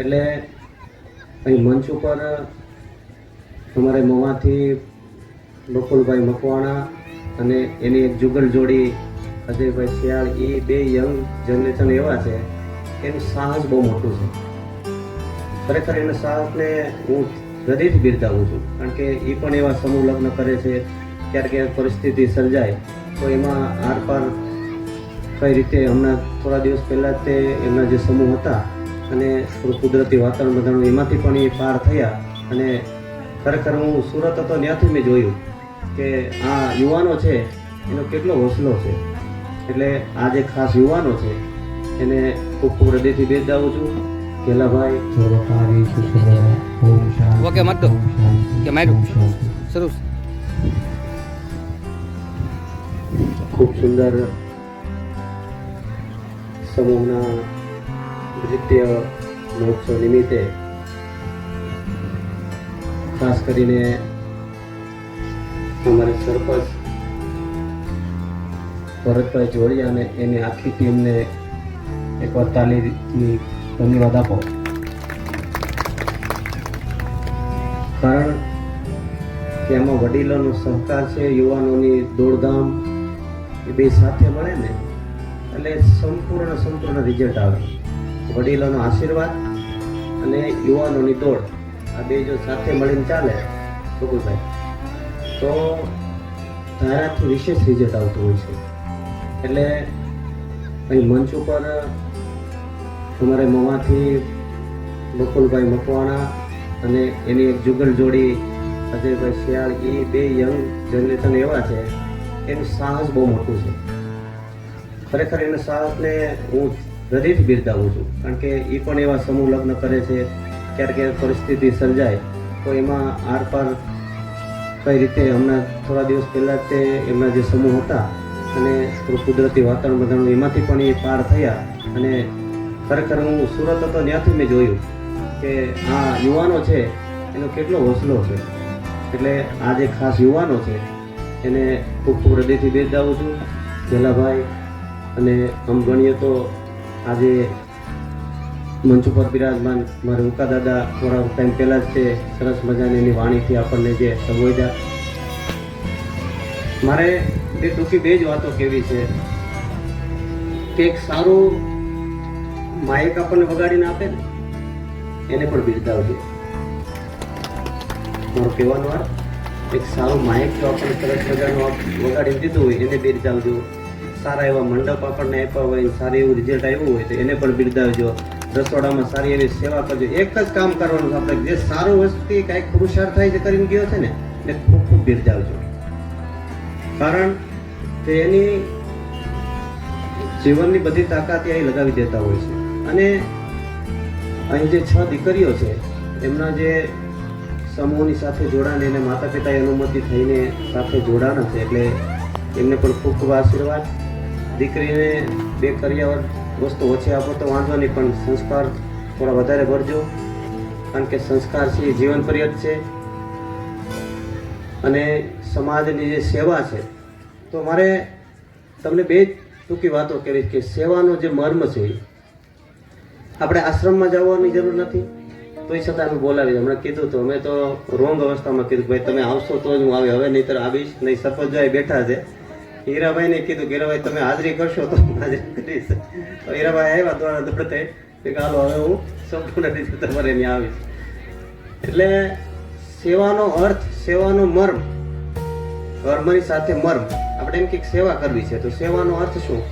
એટલે અહીં મંચ ઉપર અમારે મોવાથી બકુલભાઈ મકવાણા અને એની એક જુગલ જોડી, અજયભાઈ શિયાળ, એ બે યંગ જનરેશન એવા છે, એનું સાહસ બહુ મોટું છે. ખરેખર એના સાહસને હું હૃદયથી બિરદાવું છું, કારણ કે એ પણ એવા સમૂહ લગ્ન કરે છે, ક્યારેક ક્યારેક પરિસ્થિતિ સર્જાય, તો એમાં આરપાર કઈ રીતે હમણાં થોડા દિવસ પહેલાં તે એમના જે સમૂહ હતા અને થોડું કુદરતી વાતાવરણ બધાનું એમાંથી પણ એ પાર થયા. અને ખરેખર હું સુરત હતો ત્યાંથી મેં જોયું કે આ યુવાનો છે એનો કેટલો હોસલો છે. એટલે આ જે ખાસ યુવાનો છે એને ખૂબ ખૂબ હૃદયથી બિરદાવું છું કેલાભાઈ ઓકે, મત દો. કે મારું સરસ ખૂબ સુંદર સમૂહના નૃત્ય મહોત્સવ નિમિત્તે ખાસ કરીને અમારે સરપંચ ભરતભાઈ જોડિયા અને એની આખી ટીમને એકવાર તાલીમની ધન્યવાદ આપો. કારણ કે એમાં વડીલોનો સહકાર છે, યુવાનોની દોડધામ એ બે સાથે મળે ને, એટલે સંપૂર્ણ સંપૂર્ણ રિઝલ્ટ આવે. વડીલોનો આશીર્વાદ અને યુવાનોની દોડ. આ બે જો સાથે મળીને ચાલે બકુલભાઈ તો ધારાથી વિશેષ રિઝલ્ટ આવતું હોય છે. એટલે અહીં મંચ ઉપર અમારે મમાથી બકુલભાઈ મકવાણા અને એની એક જુગલ જોડી, અજયભાઈ શિયાળ એ બે યંગ જનરેશન એવા છે. એનું સાહસ બહુ મોટું છે. ખરેખર એના સાહસને હું હૃદયથી બિરદાવું છું. કારણ કે એ પણ એવા સમૂહ લગ્ન કરે છે, ક્યારેક ક્યારેક પરિસ્થિતિ સર્જાય, તો એમાં આર પાર કઈ રીતે હમણાં થોડા દિવસ પહેલાં તે એમના જે સમૂહ હતા અને કુદરતી વાતાવરણ બધાનું એમાંથી પણ એ પાર થયા અને ખરેખર હું સુરત હતો ત્યાંથી મેં જોયું કે આ યુવાનો છે, એનો કેટલો હોસલો છે. એટલે આ જે ખાસ યુવાનો છે, એને ખૂબ ખૂબ હૃદયથી બિરદાવું છું. ગેલાભાઈ અને આમ ગણીએ તો આજે મંચ ઉપર બિરાજમાન મારા ઉકા દાદા થોડા ટાઈમ પહેલાં જ છે. સરસ મજાની એની વાણીથી આપણને જે સંબોધ્યા. મારે બે ટૂંકી બે જ વાતો કેવી છે કે એક સારું માયક આપણને વગાડીને આપે ને, એને પણ બિરદાવજે મારો કહેવાનો અર્થ, એક સારું માયક જો આપણને સરસ મજાનું વગાડીને દીધું હોય, એને બિરદાવજો સારા એવા મંડપ આપણને આપ્યા હોય, સારું એવું રિઝલ્ટ આવ્યું હોય, તો એને પણ બિરદાવજો. રસોડામાં સારી એવી સેવા કરજો. એક જ કામ કરવાનું છે આપણે. જે સારું વસ્તુ કાંઈક પુરુષાર્થ થાય છે કરીને ગયો છે ને, એને ખૂબ ખૂબ બિરદાવજો. કારણ કે એની જીવનની બધી તાકાત એ લગાવી દેતા હોય છે. અને અહીં જે છ દીકરીઓ છે, એમના જે સમૂહની સાથે જોડાણ એને માતા પિતાએ અનુમતિ થઈને સાથે જોડાણ છે, એટલે એમને પણ ખૂબ ખૂબ આશીર્વાદ. દીકરીને બે કરિયાવર વસ્તુ ઓછી આપો તો વાંધો નહીં, પણ સંસ્કાર થોડા વધારે ભરજો. કારણ કે સંસ્કાર છે એ જીવન પર્યત છે. અને સમાજની જે સેવા છે, તો મારે તમને બે ટૂંકી વાતો કરી કે સેવાનો જે મર્મ છે એ આપણે આશ્રમમાં જવાની જરૂર નથી. તોય છતાં અમે બોલાવી હમણાં કીધું તો અમે તો રોંગ અવસ્થામાં કીધું ભાઈ તમે આવશો તો જ હું આવી. હવે નહીં તો આવીશ નહીં, સરપંચ બેઠા છે હીરાભાઈને કીધું કે હીરાભાઈ તમે હાજરી કરશો તો હાજરી કરીશ. તો હીરાભાઈ આવ્યા દ્વારા દોડતે. કે હાલો, હવે હું સંપૂર્ણ રીતે તમારે ત્યાં આવીશ. એટલે સેવાનો અર્થ, સેવાનો મર્મ, કર્મની સાથે મર્મ. આપણે એમ કે સેવા કરવી છે. તો સેવાનો અર્થ શું?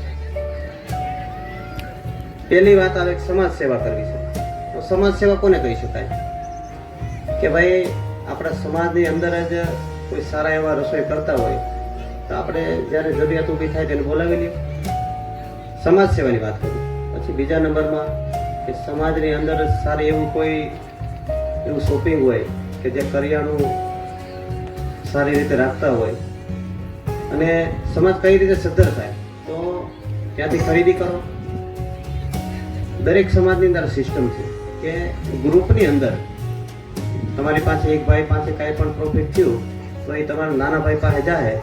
પહેલી વાત આવે સમાજ સેવા કરવી છે. તો સમાજ સેવા કોને કહી શકાય? કે ભાઈ, આપણા સમાજની અંદર જ કોઈ સારા એવા રસોઈ કરતા હોય તો આપણે જ્યારે જરૂરિયાત ઊભી થાય તેને બોલાવી લઈએ. સમાજ સેવાની વાત કરું. પછી બીજા નંબરમાં કે સમાજની અંદર સારી એવું કોઈ એવું શોપિંગ હોય કે જે કરિયાણું સારી રીતે રાખતા હોય અને સમાજ કઈ રીતે સદ્ધર થાય, તો ત્યાંથી ખરીદી કરો. દરેક સમાજની અંદર સિસ્ટમ છે કે ગ્રુપની અંદર તમારી પાસે એક ભાઈ પાસે કાંઈ પણ પ્રોફિટ થયું તો એ તમારા નાના ભાઈ પાસે જાય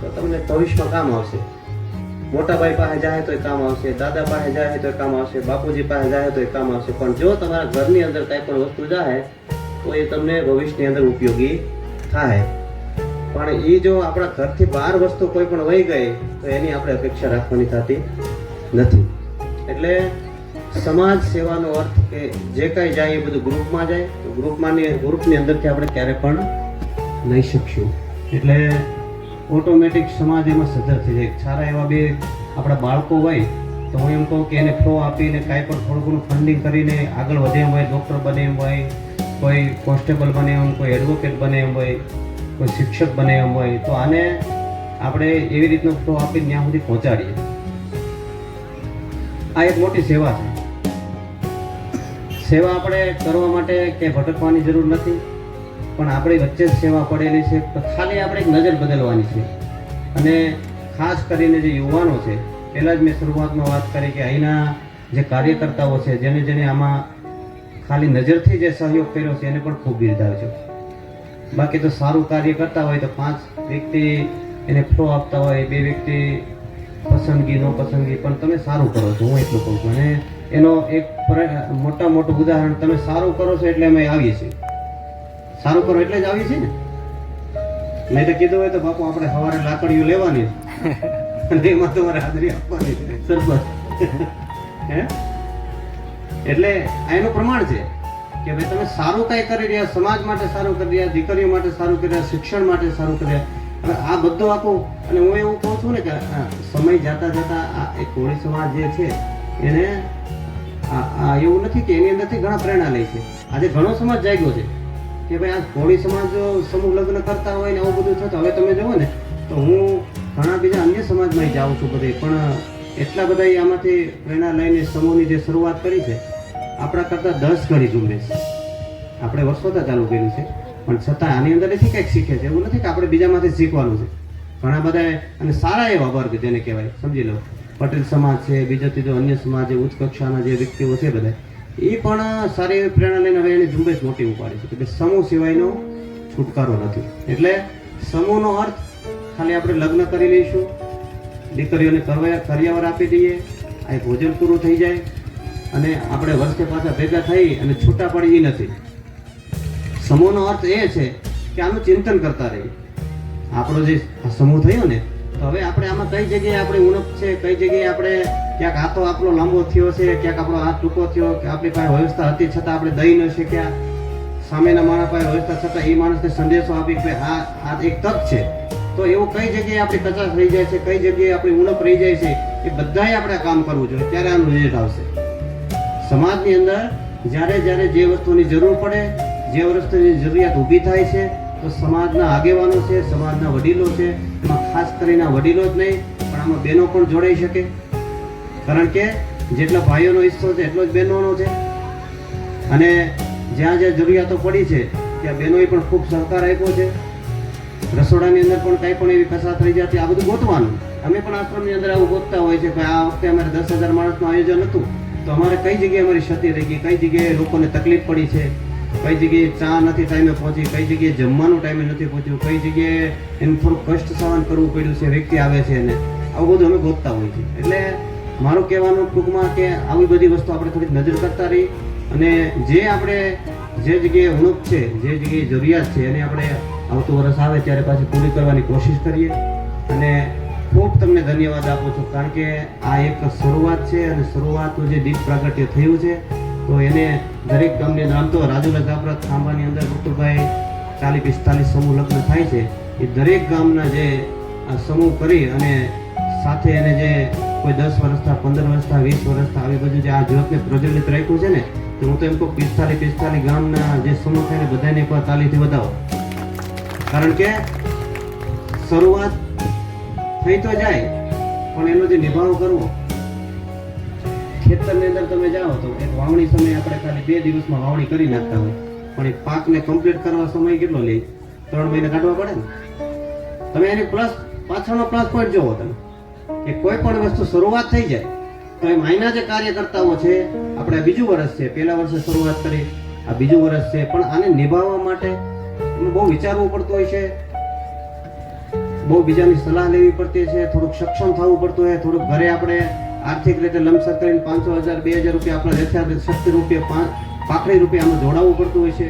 તો તમને ભવિષ્યમાં કામ આવશે. મોટા ભાઈ પાસે જાય તો કામ આવશે, દાદા પાસે જાય તો કામ આવશે, બાપુજી પાસે જાય તો કામ આવશે. પણ જો તમારા ઘરની અંદર કાંઈ પણ વસ્તુ જાય, તો એ તમને ભવિષ્યની અંદર ઉપયોગી થાય. પણ એ જો આપણા ઘરથી બહાર વસ્તુ કોઈ પણ વહી ગઈ, તો એની આપણે અપેક્ષા રાખવાની થતી નથી. એટલે સમાજ સેવાનો અર્થ કે જે કાંઈ જાય એ બધું ગ્રુપમાં જાય, તો ગ્રુપમાંની, ગ્રુપની અંદરથી આપણે ક્યારે પણ લઈ શકશું એટલે ઓટોમેટિક સમાજ એમાં સદ્ધર થઈ જાય. સારા એવા બે આપણા બાળકો હોય, તો હું એમ કહું કે એને ફ્લો આપીને કાંઈ પણ થોડું ઘણું ફંડિંગ કરીને આગળ વધે એમ હોય ડૉક્ટર બને એમ હોય, કોઈ કોન્સ્ટેબલ બને એમ, કોઈ એડવોકેટ બને એમ હોય, કોઈ શિક્ષક બને એમ હોય, તો આને આપણે એવી રીતનો ફ્લો આપીને ત્યાં સુધી પહોંચાડીએ. આ એક મોટી સેવા છે. સેવા આપણે કરવા માટે કે ભટકવાની જરૂર નથી. પણ આપણી વચ્ચે જ સેવા પડેલી છે તો ખાલી આપણે એક નજર બદલવાની છે. અને ખાસ કરીને જે યુવાનો છે, પહેલાં જ મેં શરૂઆતમાં વાત કરી કે અહીંના જે કાર્યકર્તાઓ છે, જેને જેને આમાં ખાલી નજરથી જે સહયોગ કર્યો છે, એને પણ ખૂબ બિરદાવજો બાકી તો સારું કાર્ય કરતા હોય તો પાંચ વ્યક્તિ એને ફ્લો આપતા હોય, બે વ્યક્તિ પસંદગી, નો પસંદગી, પણ તમે સારું કરો છો, હું એટલું કહું છું. અને એનો એક મોટા મોટું ઉદાહરણ, તમે સારું કરો છો એટલે અમે આવીએ છીએ. સારું કરો એટલે જ આવી છે ને? મેં તો કીધું હોય તો બાપુ, આપણે સવારે લાકડીઓ લેવાની અને એમાં તમારે હાજરી આપવાની સરબત. હે? એટલે આ એનું પ્રમાણ છે કે ભાઈ તમે સારું કાંઈ કરી રહ્યા, સમાજ માટે સારું કરી રહ્યા, દીકરીઓ માટે સારું કરી રહ્યા, શિક્ષણ માટે સારું કરી રહ્યા. હવે આ બધું આપો, અને હું એવું કહું છું ને કે સમય જતા જતા આ એક કોળી સમાજ જે છે, એને એવું નથી કે એની અંદરથી ઘણા પ્રેરણા લે છે. આજે ઘણો સમાજ જાગ્યો છે. કે ભાઈ આ કોળી સમાજ સમૂહ લગ્ન કરતા હોય ને આવું બધું થતું હવે તમે જુઓ ને, તો હું ઘણા બીજા અન્ય સમાજમાં જાઉં છું બધે, પણ એટલા બધા આમાંથી પ્રેરણા લઈને સમૂહની જે શરૂઆત કરી છે, આપણા કરતાં દસ ઘણી ઝુંબેશ. આપણે વર્ષોતા ચાલુ કર્યું છે, પણ છતાં આની અંદરથી કંઈક શીખે છે. એવું નથી કે આપણે બીજામાંથી શીખવાનું છે. ઘણા બધા અને સારા એવા વર્ગ જેને કહેવાય, સમજી લો. પટેલ સમાજ છે, બીજો ત્રીજો અન્ય સમાજ ઉચ્ચ કક્ષાના જે વ્યક્તિઓ છે બધા એ પણ સારી એવી પ્રેરણા લઈને હવે એની ઝુંબેશ મોટી ઉપાડી છે. કે સમૂહ સિવાયનો છુટકારો નથી. એટલે સમૂહનો અર્થ ખાલી આપણે લગ્ન કરી લઈશું, દીકરીઓને કરવા કરિયાવર આપી દઈએ, આ ભોજન પૂરું થઈ જાય અને આપણે વર્ષે પાછા ભેગા થઈ અને છૂટા પડી એ નથી. સમૂહનો અર્થ એ છે કે આનું ચિંતન કરતા રહીએ. આપણો જે સમૂહ થયો ને, તો હવે આપણે આમાં કઈ જગ્યાએ આપણી ઉણપ છે, કઈ જગ્યાએ આપણે ક્યાંક હાથો આપણો લાંબો થયો છે, ક્યાંક આપણો હાથ ટૂંકો થયો, કે આપણી પાસે વ્યવસ્થા હતી છતાં આપણે દઈ ન શક્યા. સામેના માણસ પાસે વ્યવસ્થા છતાં એ માણસને સંદેશો આપી કે આ આ એક તક છે. તો એવું કઈ જગ્યાએ આપણી કચાશ રહી જાય છે, કઈ જગ્યાએ આપણી ઉણપ રહી જાય છે, એ બધાએ આપણે કામ કરવું જોઈએ. ત્યારે આનું રિઝલ્ટ આવશે. સમાજની અંદર જ્યારે જ્યારે જે વસ્તુની જરૂર પડે, જે વસ્તુની જરૂરિયાત ઊભી થાય છે, તો સમાજના આગેવાનો છે, સમાજના વડીલો છે, એમાં ખાસ કરીને વડીલો જ નહીં, પણ આમાં બહેનો પણ જોડાઈ શકે. કારણ કે જેટલા ભાઈઓનો હિસ્સો છે, એટલો જ બહેનોનો છે. અને જ્યાં જ્યાં જરૂરિયાતો પડી છે, ત્યાં બહેનોએ પણ ખૂબ સહકાર આપ્યો છે. રસોડાની અંદર પણ કાંઈ પણ એવી કસા થઈ જતી આ બધું ગોતવાનું. અમે પણ આશ્રમની અંદર આવું ગોતતા હોય છે કે આ વખતે અમારે દસ હજાર માણસનું આયોજન હતું. તો અમારે કઈ જગ્યાએ અમારી ક્ષતિ રહી ગઈ? કઈ જગ્યાએ લોકોને તકલીફ પડી છે? કઈ જગ્યાએ ચા નથી ટાઈમે પહોંચી? કઈ જગ્યાએ જમવાનું ટાઈમે નથી પહોંચ્યું? કઈ જગ્યાએ એનું થોડું કષ્ટ સહન કરવું પડ્યું છે? વ્યક્તિ આવે છે એને? આવું બધું અમે ગોતતા હોઈએ છીએ એટલે મારું કહેવાનું ટૂંકમાં કે આવી બધી વસ્તુ આપણે થોડીક નજર કરતા રહી અને જે આપણે જે જગ્યાએ ઉણપ છે, જે જગ્યાએ જરૂરિયાત છે, એને આપણે આવતું વરસ આવે ત્યારે પાછી પૂરી કરવાની કોશિશ કરીએ. અને ખૂબ તમને ધન્યવાદ આપું છું, કારણ કે આ એક શરૂઆત છે અને શરૂઆતનું જે દીપ પ્રાગટ્ય થયું છે, તો એને દરેક ગામની આમ તો રાજુલા જાફરાત ખાંભાની અંદર મુક્તુભાઈ ચાલીસ પિસ્તાલીસ સમૂહ લગ્ન થાય છે. એ દરેક ગામના જે સમૂહ કરી અને સાથે એને જે કોઈ દસ વર્ષના પંદર વર્ષના વીસ વર્ષના આવી બધું જે આ જગતને પ્રજ્વલિત રાખ્યું છે ને, તો હું તો એમ કહું પિસ્તાલીસ પિસ્તાલીસ ગામના જે સમૂહ થઈને બધાને એકવાર તાલીથી વધાવો. કારણ કે શરૂઆત થઈ તો જાય, પણ એનો જે નિભાવ કરવો, ખેતરની અંદર તમે જાઓ તો એક વાવણી સમય આપણે ખાલી બે દિવસમાં વાવણી કરી નાખતા હોય. પણ એ પાકને કમ્પ્લીટ કરવા સમય કેટલો લે? ત્રણ મહિને કાઢવા પડે ને? તમે એની પ્લસ પાછળનો પ્લસ પોઈન્ટ જોવો તમે. કે કોઈ પણ વસ્તુ શરૂઆત થઈ જાય, તો એ માયના જે કાર્યકર્તાઓ છે, આપણે બીજું વર્ષ છે, પહેલા વર્ષે શરૂઆત કરી, આ બીજું વર્ષ છે, પણ આને નિભાવવા માટે બહુ વિચારવું પડતું હોય છે. બહુ બીજાની સલાહ લેવી પડતી છે, થોડુંક સક્ષમ થવું પડતું હોય, થોડુંક ઘરે આપણે આર્થિક રીતે લમસર કરીને પાંચસો હજાર, બે હજાર રૂપિયા આપણા રેથા શક્તિ રૂપિયા પાકડી રૂપિયા આમાં જોડાવવું પડતું હોય છે.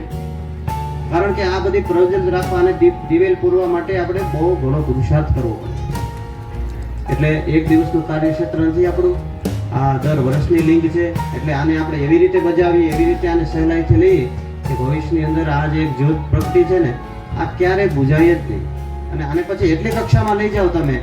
કારણ કે આ બધી પ્રયોજન રાખવા અને દિવેલ પૂરવા માટે આપણે બહુ ઘણો પુરુષાર્થ કરવો પડે. એટલે એક દિવસનું કાર્યક્ષેત્ર નથી આપણું. આ દર વર્ષની લિંક છે. એટલે આને આપણે એવી રીતે બજાવીએ, એવી રીતે આને સહેલાઈથી લઈએ કે ભવિષ્યની અંદર આ જે એક જ્યોત પ્રગતિ છે ને, આ ક્યારેય બુજાય જ નહીં. અને આને પછી એટલી કક્ષામાં લઈ જાઓ તમે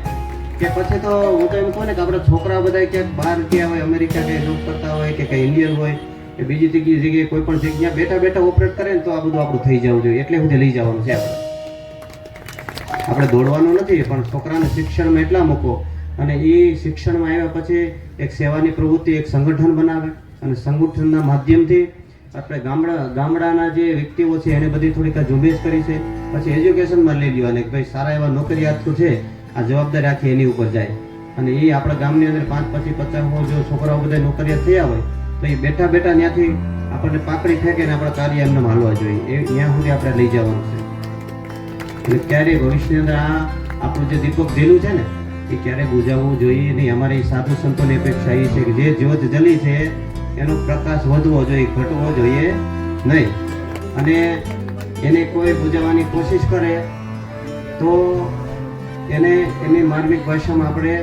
કે પછી તો હું તો એમ કહું ને કે આપણા છોકરા બધા ક્યાંક બહાર ગયા હોય, અમેરિકા કે જોબ કરતા હોય કે કંઈ ઇન્ડિયન હોય, કે બીજી જગ્યાએ જગ્યાએ કોઈ પણ જગ્યા બેઠા બેઠા ઓપરેટ કરે ને તો આ બધું આપણું થઈ જવું જોઈએ. એટલે સુધી લઈ જવાનું છે આપણે. આપણે દોડવાનું નથી, પણ છોકરાને શિક્ષણમાં એટલા મૂકો અને એ શિક્ષણમાં આવ્યા પછી એક સેવાની પ્રવૃત્તિ, એક સંગઠન બનાવે. અને સંગઠનના માધ્યમથી આપણે ગામડા, ગામડાના જે વ્યક્તિઓ છે એને બધી થોડીક આ ઝુંબેશ કરી છે. પછી એજ્યુકેશનમાં લઈ લેવાની કે ભાઈ સારા એવા નોકરિયાત છે, આ જવાબદારી આખી એની ઉપર જાય. અને એ આપણા ગામની અંદર પાંચ પછી પચાસ જો છોકરાઓ બધા નોકરિયાત થયા હોય, તો એ બેઠા બેઠા ત્યાંથી આપણને પાકડી ફેંકે ને આપણા કાર્ય એમને માલવા જોઈએ. એ ત્યાં સુધી આપણે લઈ જવાનું છે. એટલે ક્યારેય ભવિષ્યની અંદર આ આપણું જે દીપક ઝીલું છે ને એ ક્યારે બુજાવવું જોઈએ નહીં. અમારી સાધુ સંતોની અપેક્ષા એ છે કે જે જ્યોત જલી છે, એનો પ્રકાશ વધવો જોઈએ, ઘટવો જોઈએ નહીં. અને એને કોઈ બુજાવવાની કોશિશ કરે, તો એને એની માર્મિક ભાષામાં આપણે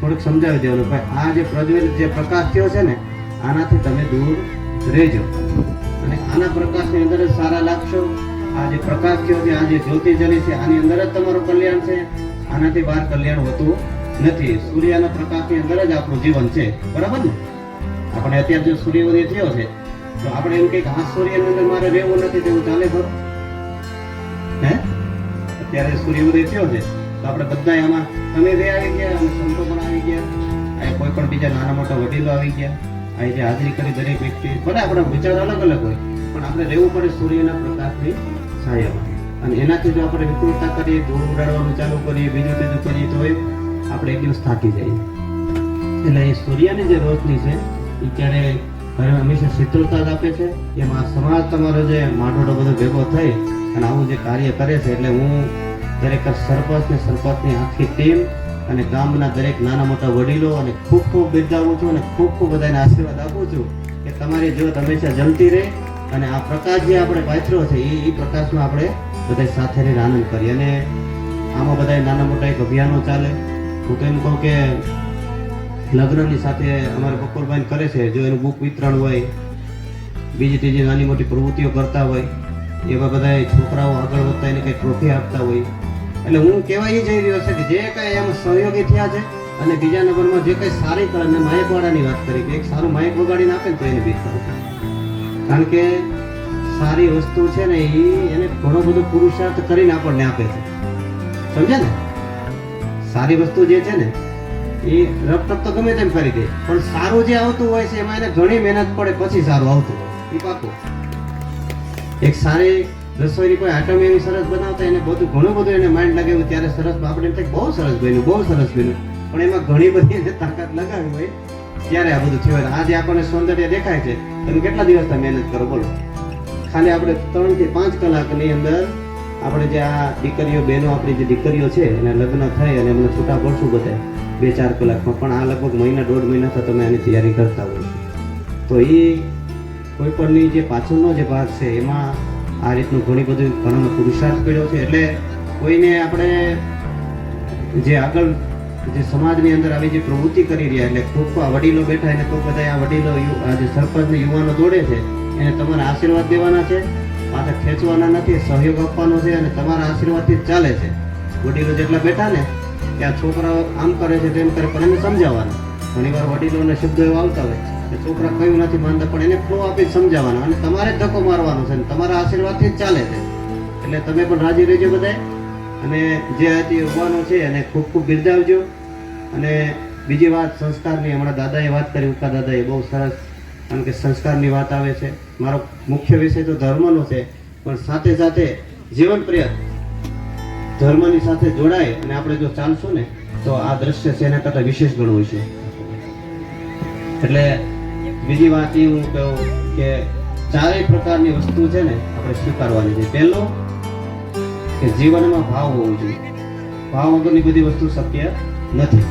થોડુંક સમજાવી દેવાનું ભાઈ આ જે પ્રજ્વલિત જે પ્રકાશ થયો છે ને, આનાથી તમે દૂર રહેજો. અને આના પ્રકાશની અંદર જ સારા લાગશો. આ જે પ્રકાશ થયો છે, આ જે જ્યોતિ જલી છે, આની અંદર જ તમારું કલ્યાણ છે. આનાથી બહાર કલ્યાણ હોતું નથી. સૂર્યના પ્રકાશની અંદર જ આપણું જીવન છે. બરાબર ને? આપણે અત્યારે જો સૂર્યોદય થયો છે, તો આપણે એમ કંઈક આ સૂર્યની અંદર મારે રહેવું નથી તેવું ચાલે ખરું? હે? અત્યારે સૂર્યોદય થયો છે, તો આપણે બધા આમાં તમે બે આવી ગયા અને સંતો પણ આવી ગયા અહીં કોઈ પણ બીજા નાના મોટા વડીલો આવી ગયા અહીં જે હાજરી કરી દરેક વ્યક્તિ ભલે આપણા વિચાર અલગ અલગ હોય, પણ આપણે રહેવું પડે સૂર્યના પ્રકાશની છાયામાં. અને એનાથી જો આપણે વિકૃતતા કરીએ, ધૂળ ઉડાડવાનું ચાલુ કરીએ, બીજું ત્રીજું કરીએ, તો આપણે એક દિવસ થાકી જઈએ એટલે એ સૂર્યની જે રોશની છે, એ ક્યારે ઘરે હંમેશા શીતળતા આપે છે. એમાં સમાજ તમારો જે માઠોડો બધો ભેગો થઈ અને આવું જે કાર્ય કરે છે, એટલે હું દરેક સરપંચ ને સરપંચની આખી ટીમ અને ગામના દરેક નાના મોટા વડીલો અને ખૂબ ખૂબ બિરદાવું છું અને ખૂબ ખૂબ બધાને આશીર્વાદ આપું છું કે તમારી જ્યોત હંમેશા જલતી રહે અને આ પ્રકાશ જે આપણે પાથરો છે, એ એ પ્રકાશમાં આપણે બધા સાથે રહીને આનંદ કરીએ અને આમાં બધા નાના મોટા એક અભિયાનો ચાલે. હું તો એમ કહું કે લગ્નની સાથે અમારે બપોરભાઈ કરે છે. જો એનું બુક વિતરણ હોય, બીજી ત્રીજી નાની મોટી પ્રવૃત્તિઓ કરતા હોય, એવા બધા છોકરાઓ આગળ વધતા એને કંઈ ટ્રોફી આપતા હોય. એટલે હું કહેવા એ જઈ રહ્યો છે કે જે કાંઈ એમાં સહયોગી થયા છે અને બીજા નંબરમાં જે કંઈ સારી કરે માયકવાળાની વાત કરી કે એક સારું માયક વગાડીને આપે ને તો એને બીક કારણ કે સારી વસ્તુ છે ને એ એને ઘણો બધો પુરુષાર્થ કરીને આપણને આપે છે. સમજે ને? સારી વસ્તુ જે છે ને, એ રફટપ તો ગમે તેમ કરી દે, પણ સારું જે આવતું હોય છે એમાં એને ઘણી મહેનત પડે, પછી સારું આવતું હોય. એ પાકું. એક સારી રસોઈની કોઈ આઈટમ એવી સરસ બનાવતા એને બધું ઘણું બધું એને માઇન્ડ લગાવ્યું ત્યારે સરસ આપણે એમ બહુ સરસ બન્યું, બહુ સરસ બન્યું. પણ એમાં ઘણી બધી એને તાકાત લગાવી હોય, ત્યારે આ બધું થયું. આજે આપણને સૌંદર્ય દેખાય છે તમે કેટલા દિવસ મહેનત કરો, બોલો. ખાલી આપણે ત્રણથી પાંચ કલાકની અંદર આપણે જે આ દીકરીઓ, બહેનો, આપણી જે દીકરીઓ છે, એને લગ્ન થઈ અને એમને છૂટા પડશું બધા. બે ચાર કલાકમાં. પણ આ લગભગ મહિના, દોઢ મહિનાથી તમે આની તૈયારી કરતા હોય તો એ કોઈ પણની જે પાછળનો જે ભાગ છે, એમાં આ રીતનું ઘણી બધું, ઘણો પુરુષાર્થ કર્યો છે. એટલે કોઈને આપણે જે આગળ જે સમાજની અંદર આવી જે પ્રવૃત્તિ કરી રહ્યા, એટલે ખૂબ વડીલો બેઠા એને તો બધા આ વડીલો આ જે સરપંચને યુવાનો દોડે છે એને તમારા આશીર્વાદ દેવાના છે, પાછા ખેંચવાના નથી, સહયોગ આપવાનો છે અને તમારા આશીર્વાદથી ચાલે છે. વડીલો જેટલા બેઠા ને આ છોકરાઓ આમ કરે છે, તેમ કરે, પણ એને સમજાવવાના. ઘણી વાર વડીલોને શબ્દો એવા આવતા હોય કે છોકરા કયું નથી માનતા, પણ એને ફ્લો આપી સમજાવવાનો. અને તમારે ધક્કો મારવાનો છે તમારા આશીર્વાદથી ચાલે છે. એટલે તમે પણ રાજી રહેજો બધાય. અને જે હતી યુવાનો છે, એને ખૂબ ખૂબ બિરદાવજો. અને બીજી વાત, સંસ્કારની. હમણાં દાદાએ વાત કરી, ઉકા દાદાએ બહુ સરસ કારણ કે સંસ્કારની વાત આવે છે. મારો મુખ્ય વિષય તો ધર્મનો છે, પણ સાથે સાથે જીવન પ્રયત્ન ધર્મની સાથે જોડાય અને આપણે જો ચાલશું ને, તો આ દ્રશ્ય છે એના કરતાં વિશેષ ગણવું છે. એટલે બીજી વાત એ હું કહું કે ચારેય પ્રકારની વસ્તુ છે ને આપણે સ્વીકારવાની છે. પહેલો, કે જીવનમાં ભાવ હોવો જોઈએ. ભાવ વગરની બધી વસ્તુ શક્ય નથી.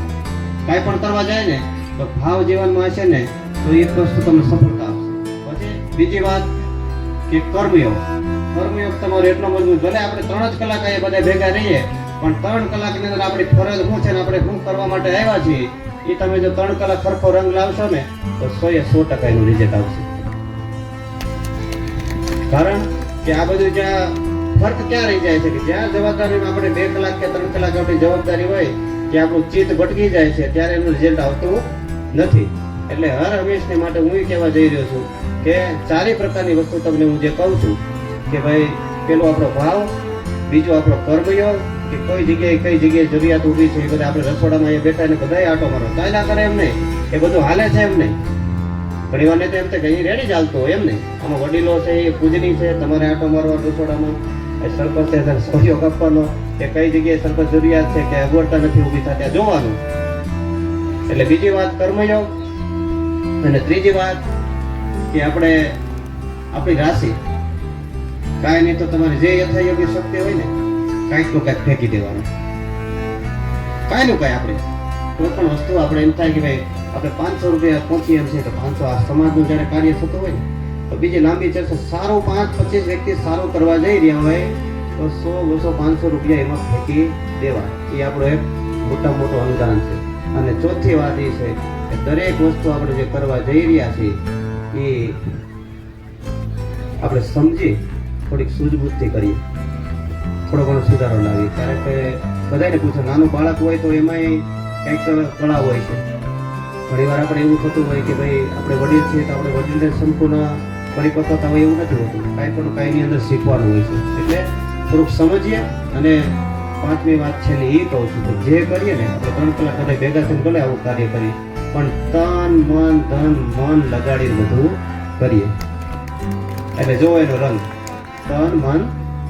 કાંઈ પણ કરવા જાય ને, તો ભાવ જીવનમાં હશે ને તો એક વસ્તુ તમને સફળતા આપશે. પછી બીજી વાત કે કર્મયોગ. કર્મયોગ તમારો એટલો મજબૂત, ભલે આપણે ત્રણ જ કલાક અહીંયા બધા ભેગા રહીએ, પણ ત્રણ કલાકની અંદર આપણી ફરજ શું છે ને આપણે શું કરવા માટે આવ્યા છીએ, એ તમે જો ત્રણ કલાક સરખો રંગ લાવશો ને, તો સો એ સો ટકા એનું રિઝલ્ટ આવશે. કારણ કે આ બધું જ્યાં ફર્ક ક્યાં રહી જાય છે કે જ્યાં જવાબદારી આપણે બે કલાક કે ત્રણ કલાક આપણી જવાબદારી હોય કે આપણું ચિત્ત ભટકી જાય છે, ત્યારે એનું રિઝલ્ટ આવતું નથી. એટલે હર હંમેશને માટે હું કહેવા જઈ રહ્યો છું કે ચારેય પ્રકારની વસ્તુ તમને હું જે કહું છું કે ભાઈ, પેલો આપણો ભાવ, બીજો આપણો કર્મયોગ કે કઈ જગ્યાએ કઈ જગ્યાએ જરૂરિયાત ઊભી છે એ બધા આપણે રસોડામાં અહીંયા બેઠા ને બધાય આટો મારો. ચાલ્યા કરે એમ નહીં. એ બધું હાલે છે એમ નહીં. ઘણી વાર તો એમ તો કઈ રેડી ચાલતો હોય એમ નહીં. આમાં વડીલો છે, એ પૂજની છે, તમારે આટો મારવા રસોડામાં. એ સરપંચ છે ત્યારે સહયોગ આપવાનો કે કઈ જગ્યાએ સરપંચ જરૂરિયાત છે કે અગવડતા નથી ઊભી થતા જોવાનું. એટલે બીજી વાત કર્મયોગ અને ત્રીજી વાત કે આપણે આપણી રાશિ, કાંઈ નહીં તો તમારી જે યથાયોગ્ય શક્તિ હોય ને, કાંઈકનું કાંઈક ફેંકી દેવાનું. કાંઈ નું કાંઈ આપણે, કોઈ પણ વસ્તુ આપણે એમ થાય કે ભાઈ, આપણે પાંચસો રૂપિયા પહોંચીએ એમ છે તો પાંચસો આ સમાજનું જ્યારે કાર્ય થતું હોય ને, તો બીજી લાંબી ચર્ચા, સારું પાંચ પચીસ વ્યક્તિ સારું કરવા જઈ રહ્યા હોય, તો સો, બસો, પાંચસો રૂપિયા એમાં ફેંકી દેવા એ આપણો એક મોટા મોટો અનુદાન છે. અને ચોથી વાત એ છે દરેક વસ્તુ આપણે જે કરવા જઈ રહ્યા છીએ, એ આપણે સમજી થોડીક સૂઝબૂઝથી કરીએ. થોડો ઘણો સુધારો લાવીએ. કારણ કે બધાને પૂછે, નાનું બાળક હોય તો એમાંય કંઈક કળા હોય છે. ઘણી વાર આપણે એવું થતું હોય કે ભાઈ, આપણે વડીલ છીએ તો આપણે વડીલને સંપૂર્ણ પરિપક્વતા હોય એવું નથી હોતું. કાંઈ પણ કાંઈની અંદર શીખવાનું હોય છે. એટલે થોડુંક સમજીએ અને પાંચમી વાત છે ને એ કહું છું કે જે કરીએ ને, આપણે ત્રણ કલાક બધા ભેગા થઈને ભલે આવું કાર્ય કરીએ. પણ તન મન, ધન, મન લગાડી બધું કરીએ. એટલે જો એનો રંગ તન, મન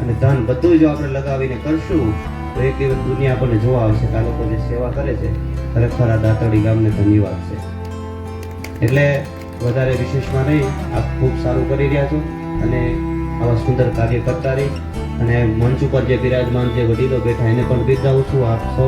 અને ધન બધું જો આપણે લગાવીને કરશું, તો એક દિવસ દુનિયા આપણને જોવા આવશે કે આ લોકો જે સેવા કરે છે ખરેખર આ દાતડી ગામને ધન્યવાદ છે એટલે વધારે વિશેષમાં નહીં, આપ ખૂબ સારું કરી રહ્યા છો અને આવા સુંદર કાર્ય કરતા રહી. અને મંચ ઉપર જે બિરાજમાન જે વડીલો બેઠા, એને પણ બિરદાવું છું. આપ સૌ